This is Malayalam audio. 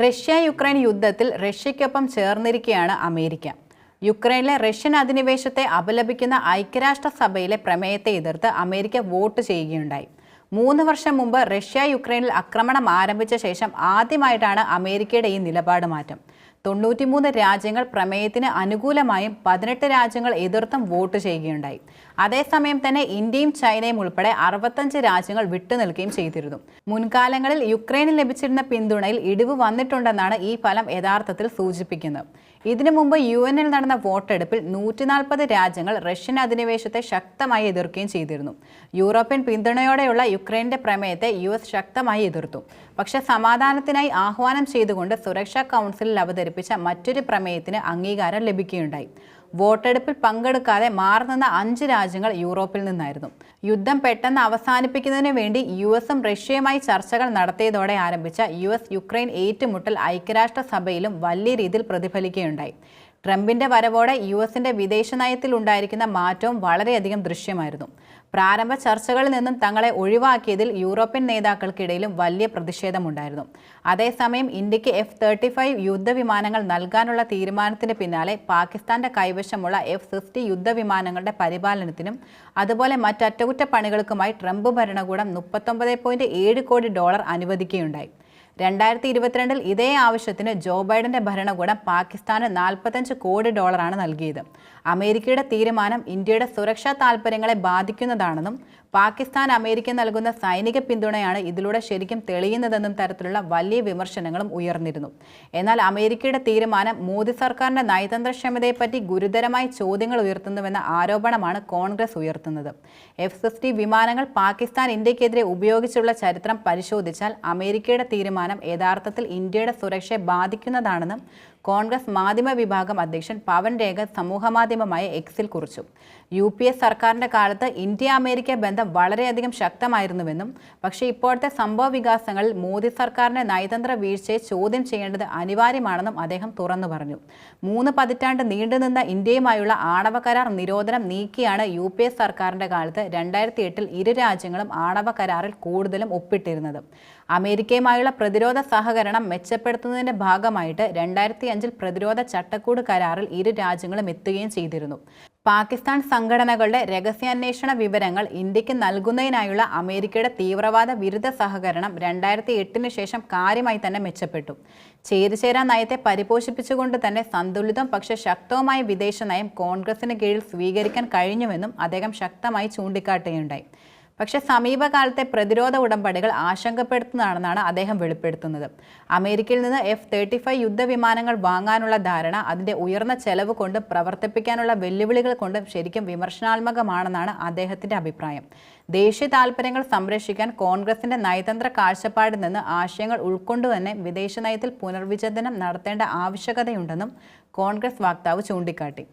റഷ്യ യുക്രൈൻ യുദ്ധത്തിൽ റഷ്യയ്ക്കൊപ്പം ചേർന്നിരിക്കുകയാണ് അമേരിക്ക. യുക്രൈനിലെ റഷ്യൻ അധിനിവേശത്തെ അപലപിക്കുന്ന ഐക്യരാഷ്ട്രസഭയിലെ പ്രമേയത്തെ എതിർത്ത് അമേരിക്ക വോട്ട് ചെയ്യുകയുണ്ടായി. മൂന്ന് വർഷം മുമ്പ് റഷ്യ യുക്രൈനിൽ ആക്രമണം ആരംഭിച്ച ശേഷം ആദ്യമായിട്ടാണ് അമേരിക്കയുടെ ഈ നിലപാട് മാറ്റം. തൊണ്ണൂറ്റിമൂന്ന് രാജ്യങ്ങൾ പ്രമേയത്തിന് അനുകൂലമായും പതിനെട്ട് രാജ്യങ്ങൾ എതിർത്തും വോട്ട് ചെയ്യുകയുണ്ടായി. അതേസമയം തന്നെ ഇന്ത്യയും ചൈനയും ഉൾപ്പെടെ അറുപത്തഞ്ച് രാജ്യങ്ങൾ വിട്ടുനിൽക്കുകയും ചെയ്തിരുന്നു. മുൻകാലങ്ങളിൽ യുക്രൈനിൽ ലഭിച്ചിരുന്ന പിന്തുണയിൽ ഇടിവ് വന്നിട്ടുണ്ടെന്നാണ് ഈ ഫലം യഥാർത്ഥത്തിൽ സൂചിപ്പിക്കുന്നത്. ഇതിനു മുമ്പ് യു എന്നിൽ നടന്ന വോട്ടെടുപ്പിൽ നൂറ്റി നാൽപ്പത് രാജ്യങ്ങൾ റഷ്യൻ അധിനിവേശത്തെ ശക്തമായി എതിർക്കുകയും ചെയ്തിരുന്നു. യൂറോപ്യൻ പിന്തുണയോടെയുള്ള യുക്രൈന്റെ പ്രമേയത്തെ യു ശക്തമായി എതിർത്തു. പക്ഷേ സമാധാനത്തിനായി ആഹ്വാനം ചെയ്തുകൊണ്ട് സുരക്ഷാ കൗൺസിലിൽ അവതരിപ്പിച്ച. മറ്റൊരു പ്രമേയത്തിന് അംഗീകാരം ലഭിക്കുകയുണ്ടായി. വോട്ടെടുപ്പിൽ പങ്കെടുക്കാതെ മാറുന്ന അഞ്ച് രാജ്യങ്ങൾ യൂറോപ്പിൽ നിന്നായിരുന്നു. യുദ്ധം പെട്ടെന്ന് അവസാനിപ്പിക്കുന്നതിന് വേണ്ടി യു എസും റഷ്യയുമായി ചർച്ചകൾ നടത്തിയതോടെ ആരംഭിച്ച യു എസ് യുക്രൈൻ ഏറ്റുമുട്ടൽ ഐക്യരാഷ്ട്രസഭയിലും വലിയ രീതിയിൽ പ്രതിഫലിക്കുകയുണ്ടായി. ട്രംപിന്റെ വരവോടെ യു എസിന്റെ വിദേശ നയത്തിൽ ഉണ്ടായിരിക്കുന്ന മാറ്റവും വളരെയധികം ദൃശ്യമായിരുന്നു. പ്രാരംഭ ചർച്ചകളിൽ നിന്നും തങ്ങളെ ഒഴിവാക്കിയതിൽ യൂറോപ്യൻ നേതാക്കൾക്കിടയിലും വലിയ പ്രതിഷേധമുണ്ടായിരുന്നു. അതേസമയം ഇന്ത്യയ്ക്ക് എഫ് തേർട്ടി ഫൈവ് യുദ്ധവിമാനങ്ങൾ നൽകാനുള്ള തീരുമാനത്തിന് പിന്നാലെ പാകിസ്ഥാന്റെ കൈവശമുള്ള എഫ് സിക്സ്റ്റി യുദ്ധവിമാനങ്ങളുടെ പരിപാലനത്തിനും അതുപോലെ മറ്ററ്റകുറ്റപ്പണികൾക്കുമായി ട്രംപ് ഭരണകൂടം മുപ്പത്തൊമ്പത് പോയിന്റ് ഏഴ് കോടി ഡോളർ അനുവദിക്കുകയുണ്ടായി. രണ്ടായിരത്തി ഇരുപത്തിരണ്ടിൽ ഇതേ ആവശ്യത്തിന് ജോ ബൈഡന്റെ ഭരണകൂടം പാകിസ്ഥാന് നാൽപ്പത്തഞ്ച് കോടി ഡോളറാണ് നൽകിയത്. അമേരിക്കയുടെ തീരുമാനം ഇന്ത്യയുടെ സുരക്ഷാ താൽപര്യങ്ങളെ ബാധിക്കുന്നതാണെന്നും പാകിസ്ഥാൻ അമേരിക്ക നൽകുന്ന സൈനിക പിന്തുണയാണ് ഇതിലൂടെ ശരിക്കും തെളിയുന്നതെന്നും തരത്തിലുള്ള വലിയ വിമർശനങ്ങളും ഉയർന്നിരുന്നു. എന്നാൽ അമേരിക്കയുടെ തീരുമാനം മോദി സർക്കാരിന്റെ നയതന്ത്രക്ഷമതയെപ്പറ്റി ഗുരുതരമായി ചോദ്യങ്ങൾ ഉയർത്തുന്നുവെന്ന ആരോപണമാണ് കോൺഗ്രസ് ഉയർത്തുന്നത്. എഫ് വിമാനങ്ങൾ പാകിസ്ഥാൻ ഇന്ത്യക്കെതിരെ ഉപയോഗിച്ചുള്ള ചരിത്രം പരിശോധിച്ചാൽ അമേരിക്കയുടെ തീരുമാനം യഥാർത്ഥത്തിൽ ഇന്ത്യയുടെ സുരക്ഷയെ ബാധിക്കുന്നതാണെന്നും കോൺഗ്രസ് മാധ്യമ വിഭാഗം അധ്യക്ഷൻ പവൻ രേഖ സമൂഹമാധ്യമമായ എക്സിൽ കുറിച്ചു. യു പി എസ് സർക്കാരിന്റെ കാലത്ത് ഇന്ത്യ അമേരിക്ക ബന്ധം വളരെയധികം ശക്തമായിരുന്നുവെന്നും പക്ഷേ ഇപ്പോഴത്തെ സംഭവ വികാസങ്ങളിൽ മോദി സർക്കാരിന്റെ നയതന്ത്ര വീഴ്ചയെ ചോദ്യം ചെയ്യേണ്ടത് അനിവാര്യമാണെന്നും അദ്ദേഹം തുറന്നു പറഞ്ഞു. മൂന്ന് പതിറ്റാണ്ട് നീണ്ടുനിന്ന ഇന്ത്യയുമായുള്ള ആണവ കരാർ നിരോധനം നീക്കിയാണ് യു പി എ സർക്കാരിന്റെ കാലത്ത് രണ്ടായിരത്തി എട്ടിൽ ഇരു രാജ്യങ്ങളും ആണവ കരാറിൽ കൂടുതലും ഒപ്പിട്ടിരുന്നത്. അമേരിക്കയുമായുള്ള പ്രതിരോധ സഹകരണം മെച്ചപ്പെടുത്തുന്നതിന്റെ ഭാഗമായിട്ട് രണ്ടായിരത്തി അഞ്ചിൽ പ്രതിരോധ ചട്ടക്കൂട് കരാറിൽ ഇരു രാജ്യങ്ങളും എത്തുകയും ചെയ്തിരുന്നു. പാകിസ്ഥാൻ സംഘടനകളുടെ രഹസ്യാന്വേഷണ വിവരങ്ങൾ ഇന്ത്യയ്ക്ക് നൽകുന്നതിനായുള്ള അമേരിക്കയുടെ തീവ്രവാദ വിരുദ്ധ സഹകരണം രണ്ടായിരത്തി എട്ടിന് ശേഷം കാര്യമായി തന്നെ മെച്ചപ്പെട്ടു. ചേരിചേരാ നയത്തെ പരിപോഷിപ്പിച്ചുകൊണ്ട് തന്നെ സന്തുലിതം പക്ഷേ ശക്തവുമായ വിദേശ നയം കോൺഗ്രസിന് കീഴിൽ സ്വീകരിക്കാൻ കഴിഞ്ഞുവെന്നും അദ്ദേഹം ശക്തമായി ചൂണ്ടിക്കാട്ടുകയുണ്ടായി. പക്ഷെ സമീപകാലത്തെ പ്രതിരോധ ഉടമ്പടികൾ ആശങ്കപ്പെടുത്തുന്നതാണെന്നാണ് അദ്ദേഹം വെളിപ്പെടുത്തുന്നത്. അമേരിക്കയിൽ നിന്ന് എഫ് തേർട്ടി ഫൈവ് യുദ്ധവിമാനങ്ങൾ വാങ്ങാനുള്ള ധാരണ അതിന്റെ ഉയർന്ന ചെലവ് കൊണ്ട് പ്രവർത്തിപ്പിക്കാനുള്ള വെല്ലുവിളികൾ കൊണ്ട് ശരിക്കും വിമർശനാത്മകമാണെന്നാണ് അദ്ദേഹത്തിന്റെ അഭിപ്രായം. ദേശീയ താൽപ്പര്യങ്ങൾ സംരക്ഷിക്കാൻ കോൺഗ്രസിന്റെ നയതന്ത്ര കാഴ്ചപ്പാടിൽ നിന്ന് ആശയങ്ങൾ ഉൾക്കൊണ്ടുതന്നെ വിദേശ നയത്തിൽ പുനർവിചിന്തനം നടത്തേണ്ട ആവശ്യകതയുണ്ടെന്നും കോൺഗ്രസ് വക്താവ് ചൂണ്ടിക്കാട്ടി.